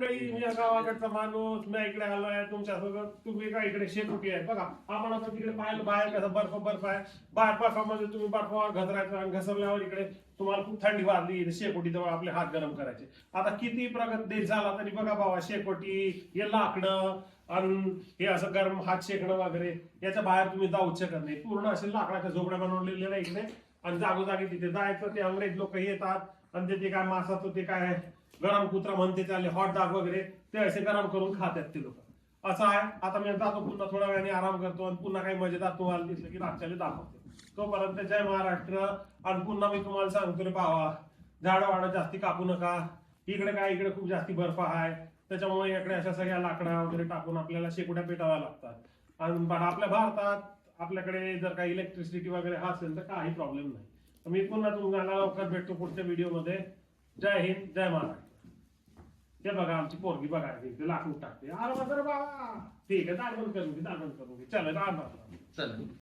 मंडळी मी या गावाकडचा माणूस मी इकडे आलोय तुमच्यासोबत तुम्ही काय इकडे शेकोटी आहे? बघा आपण आता तिकडे पाहिलं बाहेर कसं बर्फ बर्फ आहे. बाहेर बर्फामध्ये तुम्ही बर्फावर घसरायचं आणि घसरल्यावर इकडे तुम्हाला खूप थंडी वाजली शेकोटी जवळ आपले हात गरम करायचे. आता किती प्रगत देश झाला तरी बघा बाबा शेकोटी हे लाकडं आणि हे असं गरम हात शेकणं वगैरे याच्या बाहेर तुम्ही जाऊच शकत नाही. पूर्ण असे लाकडाच्या झोपड्या बनवलेल्या इकडे. आणि जागोजागी तिथे जायचं ते अंग्रेज लोक येतात. आणि ते- ते काय मासाचं ते काय गरम कुत्रा म्हणते त्याले हॉट डॉग वगैरे. ते असे गरम करून खातात ते लोक. असं आहे. आता मी जातो पुन्हा थोड्या वेळाने आराम करतो आणि पुन्हा काही मजेदार तुम्हाला दिसलं की रातच्याला दाखवतो. तोपर्यंत जय महाराष्ट्र. आणि पुन्हा मी तुम्हाला सांगतो रे पावा झाडं वाडं जास्ती कापू नका. इकडे काय इकडे खूप जास्ती बर्फ आहे. त्याच्यामुळे इकडे अशा सगळ्या लाकडा वगैरे टाकून आपल्याला शेकोट्या पेटाव्या लागतात. आणि आपल्या भारतात आपल्याकडे जर काही इलेक्ट्रिसिटी वगैरे असेल तर काही प्रॉब्लेम नाही. तर मी पुन्हा तुम्हाला लवकर भेटतो पुढच्या व्हिडिओमध्ये जय हिंद जय महाराष्ट्र. ते बघा आमची पोरगी बघा ते लाकूड टाकते. अरे बाबा. ठीक आहे दार करून घे दार करून घे. चला चल.